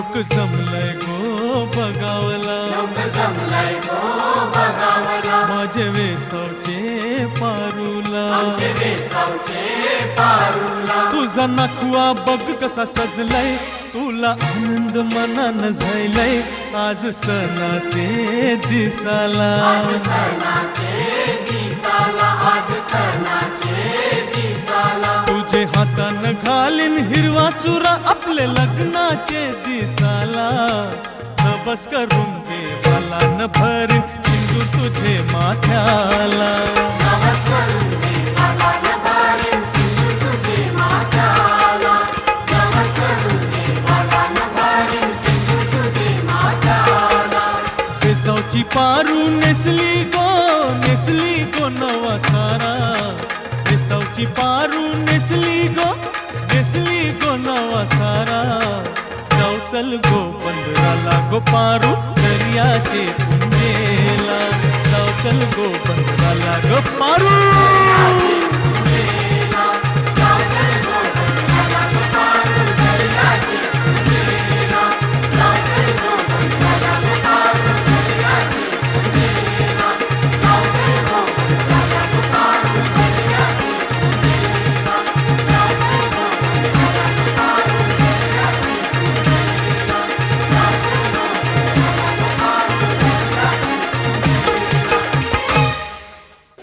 जमलंय गो बगावला माझे वेसावचे पारूला. तुझा नकुआ बघ कसा सजलाय. तुला आनंद मनान झायलाय आज सणाचे दिसाला. तुझे हातान घालीन हिरवा चुरा. आपले लग्नाचे दिसाला नबस करून देवाला न भरीन हिंदू तुझे माथ्याला. केसावची पारू नेसली गो नेसली गो नवा सारा केसावची पारू नेसली गो दिसली गो नवा सारा? जाऊ चल गो पंधराला गो पारू दर्याचे पुंजेला जाऊ चल गो पंधराला गो पारू.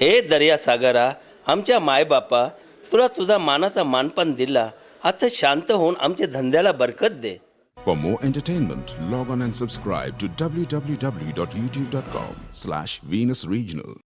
हे दर्यासागरा आमच्या मायबापा तुला तुझा मानाचा मानपान दिला आता शांत होऊन आमच्या धंद्याला बरकत दे For more entertainment, log on and subscribe to www.youtube.com slash Venus Regional.